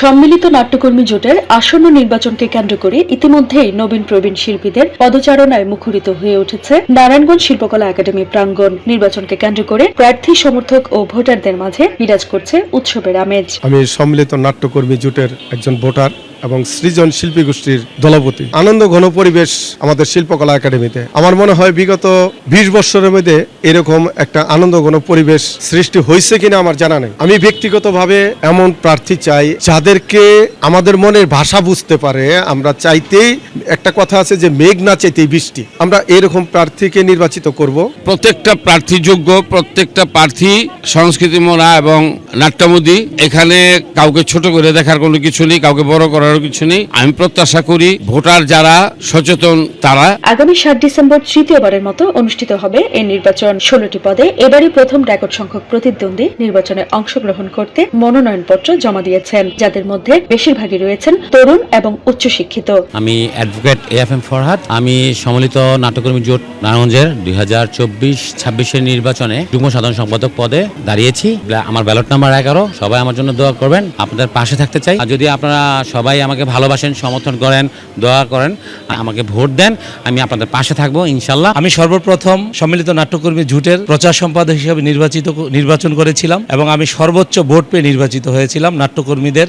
সম্মিলিত নাট্যকর্মী জোটের আসন্ন নির্বাচনকে কেন্দ্র করে ইতিমধ্যেই নবীন প্রবীণ শিল্পীদের পদচারণায় মুখরিত হয়ে উঠেছে নারায়ণগঞ্জ শিল্পকলা একাডেমি প্রাঙ্গণ। নির্বাচনকে কেন্দ্র করে প্রার্থী, সমর্থক ও ভোটারদের মাঝে বিরাজ করছে উৎসবের আমেজ। আমি সম্মিলিত নাট্যকর্মী জোটের একজন ভোটার। এবং সৃজন শিল্পী গোষ্ঠীর দলপতি। আনন্দ ঘন পরিবেশ আমাদের শিল্পকলা একাডেমিতে। আমার মনে হয় বিগত বিশ বছরের মধ্যে এরকম একটা আনন্দ ঘন পরিবেশ সৃষ্টি হয়েছে কিনা আমার জানা নেই। আমি ব্যক্তিগতভাবে এমন প্রার্থী চাই যাদেরকে আমাদের মনের ভাষা বুঝতে পারে। আমরা চাইতেই একটা কথা আছে যে, মেঘ না চাইতেই বৃষ্টি। আমরা এরকম প্রার্থীকে নির্বাচিত করব। প্রত্যেকটা প্রার্থী যোগ্য প্রত্যেকটা প্রার্থী সংস্কৃতি মোড়া এবং নাট্যমোদী, এখানে কাউকে ছোট করে দেখার কোনো কিছু নেই, কাউকে বড় করারও কিছু নেই। আমি প্রত্যাশা করি ভোটার যারা সচেতন তারা আগামী সাত ডিসেম্বর তৃতীয়বারের মতো অনুষ্ঠিত হবে এই নির্বাচন। ষোলোটি পদে এবারই প্রথম রেকর্ড সংখ্যক প্রতিদ্বন্দ্বী নির্বাচনে অংশগ্রহণ করতে মনোনয়নপত্র জমা দিয়েছেন যাদের মধ্যে বেশিরভাগই রয়েছেন তরুণ এবং উচ্চশিক্ষিত। আমি advocate A F M Farhad. আমি সম্মিলিত নাট্যকর্মী জোট নারায়ণগঞ্জের দুই হাজার চব্বিশ ছাব্বিশের নির্বাচনে যুগ্ম সাধারণ সম্পাদক পদে দাঁড়িয়েছি। আমার ব্যালট নাম্বার এগারো। সবাই আমার জন্য দোয়া করবেন। আপনাদের পাশে থাকতে চাই। আর যদি আপনারা সবাই আমাকে ভালোবাসেন, সমর্থন করেন, দোয়া করেন, আমাকে ভোট দেন, আমি আপনাদের পাশে থাকব, ইনশাল্লাহ। আমি সর্বপ্রথম সম্মিলিত নাট্যকর্মী জোটের প্রচার সম্পাদক হিসেবে নির্বাচিত নির্বাচন করেছিলাম এবং আমি সর্বোচ্চ ভোট পেয়ে নির্বাচিত হয়েছিলাম নাট্যকর্মীদের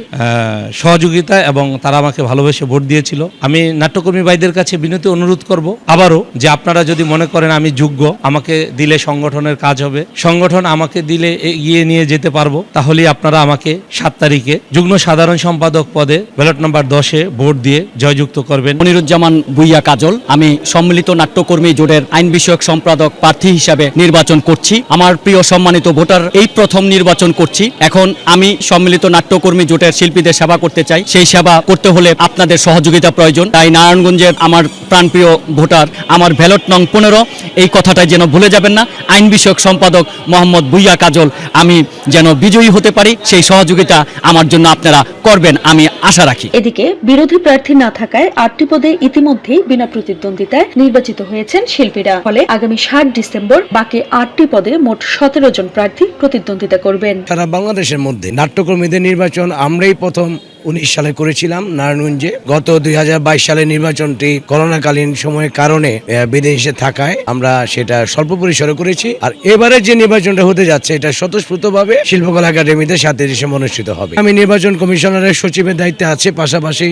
সহযোগিতা এবং তারা আমাকে ভালোবেসে ভোট দিয়েছিল। আমি নাট্যকর্মী ভাইদের কাছে বিনতি অনুরোধ করব আবারও যে আপনারা যদি মনে করেন আমি যোগ্য, আমাকে দিলে সংগঠনের কাজ হবে। সংগঠন আমাকে দিলে এগিয়ে নিয়ে যেতে পারব। তাহলেই আপনারা আমাকে সাত তারিখে যুগ্ম সাধারণ সম্পাদক পদে ব্যালট নাম্বার দশে ভোট দিয়ে জয়যুক্ত করবেন। মনিরুজ্জামান ভুইয়া কাজল, আমি সম্মিলিত নাট্যকর্মী জোটের আইন বিষয়ক সম্পাদক প্রার্থী হিসাবে নির্বাচন করছি। আমার প্রিয় সম্মানিত ভোটার, এই প্রথম নির্বাচন করছি। এখন আমি সম্মিলিত নাট্যকর্মী জোটের শিল্পীদের সেবা করতে চাই। সেই সেবা করতে হলে আপনাদের সহযোগিতা প্রয়োজন। তাই নারায়ণগঞ্জের আমার প্রাণপ্রিয় ভোটার, আমার ভ্যালট নং পনেরো, এই কথাটা যেন ভুলে যাবেন না। আইন বিষয়ক সম্পাদক মোহাম্মদ ভুইয়া কাজল, আমি যেন বিজয়ী হতে পারি। সেই সহযোগিতা আমার জন্য আপনারা করবেন, আমি আশা রাখি। এদিকে বিরোধী প্রার্থী না থাকায় আটটি পদে ইতিমধ্যেই বিনা প্রতিদ্বন্দ্বিতায় নির্বাচিত হয়েছেন শিল্পীরা। ফলে আগামী সাত ডিসেম্বর বাকি আটটি পদে মোট সতেরো জন প্রার্থী প্রতিদ্বন্দ্বিতা করবেন। সারা বাংলাদেশের মধ্যে নাট্যকর্মীদের নির্বাচন আমরাই প্রথম। উনিশ সালে করেছিলাম নারায়ণগঞ্জে। গত দু হাজার বাইশ সালে নির্বাচনটি করোনাকালীন সময়ের কারণে বিদেশে থাকায় আমরা সেটা স্বল্প পরিসরে করেছি। আর এবারে যে নির্বাচনটা হতে যাচ্ছে, এটা স্বতঃস্ফূর্তভাবে শিল্পকলা একাডেমিতে সাথে ডিসেম্বর অনুষ্ঠিত হবে। আমি নির্বাচন কমিশনারের সচিবের দায়িত্বে আছে, পাশাপাশি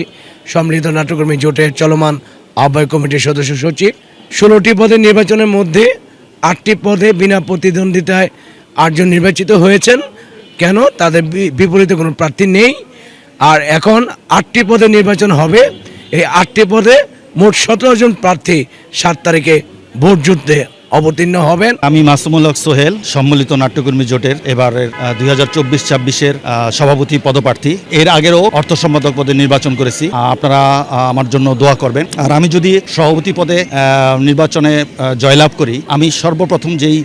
সম্মিলিত নাট্যকর্মী জোটের চলমান আহ্বায়ক কমিটির সদস্য সচিব। ষোলোটি পদের নির্বাচনের মধ্যে আটটি পদে বিনা প্রতিদ্বন্দ্বিতায় আটজন নির্বাচিত হয়েছেন। কেন? তাদের বিপরীতে কোনো প্রার্থী নেই। আর এখন আটটি পদে নির্বাচন হবে। এই আটটি পদে মোট সতেরো জন প্রার্থী সাত তারিখে ভোট যুদ্ধে অবতীর্ণ হবেন। আমি মাসুমুল হক সোহেল, সম্মিলিত নাট্যকর্মী জোটের এবারের দুই হাজার চব্বিশ ছাব্বিশের সভাপতি পদপ্রার্থী। এর আগেরও অর্থ সম্পাদক পদে নির্বাচন করেছি। আপনারা আমার জন্য দোয়া করবেন। আর আমি যদি সভাপতি পদে নির্বাচনে জয়লাভ করি, আমি সর্বপ্রথম যেই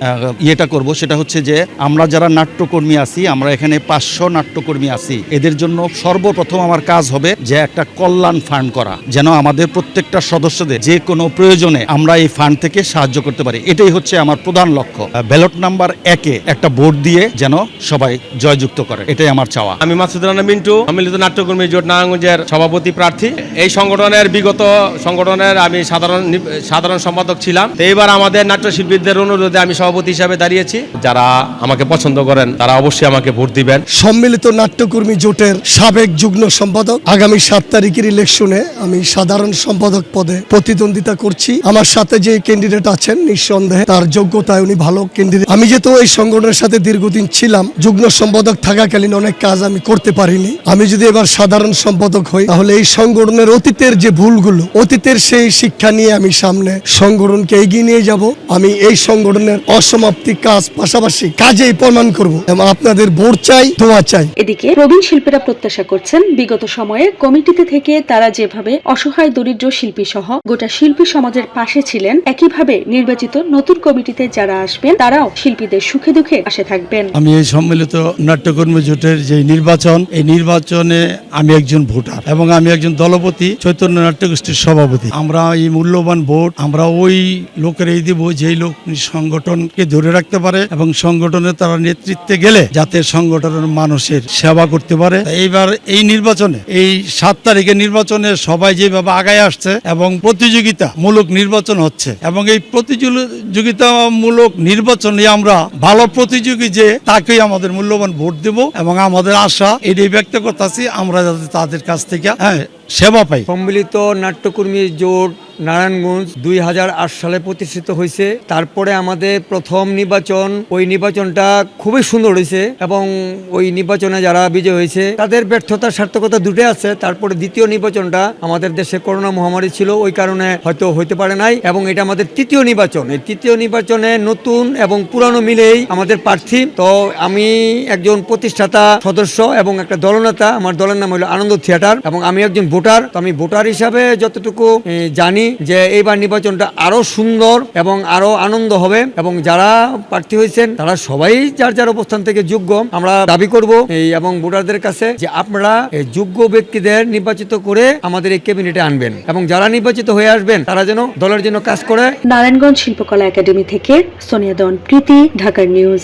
ইয়েটা করব সেটা হচ্ছে যে, আমরা যারা নাট্যকর্মী আছি, আমরা এখানে পাঁচশো নাট্যকর্মী আছি। এদের জন্য সর্বপ্রথম আমার কাজ হবে যে একটা কল্যাণ ফান্ড করা। যেন আমাদের প্রত্যেকটা সদস্যদের যে কোনো প্রয়োজনে আমরা এই ফান্ড থেকে সাহায্য করতে পারি। এটাই হচ্ছে আমার প্রধান লক্ষ্য। ব্যালট নাম্বার একে একটা ভোট দিয়ে যেন সবাই জয়যুক্ত করে। এটাই আমার চাওয়া। আমি মাসুদ রানা মিন্টু সম্মিলিত নাট্যকর্মী জোট নারায়ণগঞ্জের সভাপতি প্রার্থী। এই সংগঠনের বিগত সংগঠনের আমি সাধারণ সাধারণ সম্পাদক ছিলাম। তো এইবার আমাদের নাট্যশিল্পীদের অনুরোধে আমি সভাপতি হিসাবে দাঁড়িয়েছি। যারা আমাকে পছন্দ করেন তারা অবশ্যই আমাকে ভোট দিবেন। সম্মিলিত নাট্যকর্মী জোটের সাবেক যুগ্ম সম্পাদক আগামী সাত তারিখের ইলেকশনে আমি সাধারণ সম্পাদক পদে প্রতিদ্বন্দ্বিতা করছি। আমার সাথে যে ক্যান্ডিডেট আছেন নিঃসন্দেহে তার যোগ্যতায় উনি ভালো ক্যান্ডিডেট আমি যেহেতু এই সংগঠনের সাথে দীর্ঘদিন ছিলাম, যুগ্ম সম্পাদক থাকাকালীন অনেক কাজ আমি করতে পারিনি। আমি যদি এবার সাধারণ সম্পাদক হই, তাহলে এই সংগঠনের অতীতের যে ভুলগুলো, অতীতের সেই শিক্ষা নিয়ে আমি সামনে সংগঠনকে এগিয়ে নিয়ে যাব। আমি এই সংগঠনের অসমাপ্তি কাজ পাশাপাশি কাজেই প্রমাণ করব। এবং আপনাদের ভোট চাই, দোয়া চাই। এদিকে প্রবীণ শিল্পীরা প্রত্যাশা করছেন, বিগত সময়ে কমিটিতে থেকে তারা যেভাবে অসহায়, দরিদ্র শিল্পী সহ গোটা শিল্পী সমাজের পাশে ছিলেন, একইভাবে নির্বাচিত নতুন কমিটিতে যারা আসবেন, তারাও শিল্পীদের সুখে দুঃখে পাশে থাকবেন। আমি এই সম্মিলিত নাট্যকর্মী জোটের যে নির্বাচন, এই নির্বাচনে আমি একজন ভোটার এবং আমি একজন দলপতি, চৈতন্য নাট্যগোষ্ঠীর সভাপতি। আমরা এই মূল্যবান ভোট, আমরা ওই লোকেরই দিব যেই লোক সংগঠনকে ধরে রাখতে পারে এবং সংগঠনে তারা নেতৃত্বে গেলে যাতে সংগঠনের মানুষের সেবা করতে পারে। এইবার এই নির্বাচনে, এই সাত তারিখের নির্বাচনে সবাই যেভাবে আগায় আসছে এবং প্রতিযোগিতা মূলক নির্বাচন হচ্ছে এবং এই প্রতিযোগিতামূলক নির্বাচনে আমরা ভালো প্রতিযোগী যে, তাকেই আমাদের মূল্যবান ভোট দেব এবং আমাদের আশা এটাই ব্যক্ত করতেছি, আমরা যাতে তাদের কাছ থেকে হ্যাঁ সেবা পাই। সম্মিলিত নাট্যকর্মী জোট নারায়ণগঞ্জ দুই হাজার আট সালে প্রতিষ্ঠিত হয়েছে। তারপরে আমাদের প্রথম নির্বাচন ওই নির্বাচনটা খুবই সুন্দর হয়েছে এবং ওই নির্বাচনে যারা বিজয় হয়েছে তাদের ব্যর্থতা সার্থকতা দুটোই আছে। তারপরে দ্বিতীয় নির্বাচনটা আমাদের দেশে করোনা মহামারী ছিল ওই কারণে হয়তো হইতে পারে নাই এবং এটা আমাদের তৃতীয় নির্বাচন। এই তৃতীয় নির্বাচনে নতুন এবং পুরানো মিলেই আমাদের প্রার্থী। তো আমি একজন প্রতিষ্ঠাতা সদস্য এবং একটা দলনেতা। আমার দলের নাম হলো আনন্দ থিয়েটার এবং আমি একজন ভোটার। তো আমি ভোটার হিসাবে যতটুকু এ, জানি যে এইবার নির্বাচনটা আরও সুন্দর এবং আরও আনন্দ হবে এবং যারা প্রার্থী হয়েছেন, তারা সবাই যার যার অবস্থান থেকে যোগ্য। আমরা দাবি করব এই এবং ভোটারদের কাছে যে আপনারা এই যোগ্য ব্যক্তিদের নির্বাচিত করে আমাদের এই ক্যাবিনেটে আনবেন এবং যারা নির্বাচিত হয়ে আসবেন, তারা যেন দলের জন্য কাজ করে। নারায়ণগঞ্জ শিল্পকলা একাডেমি থেকে সোনিয়া দন প্রীতি, ঢাকার নিউজ।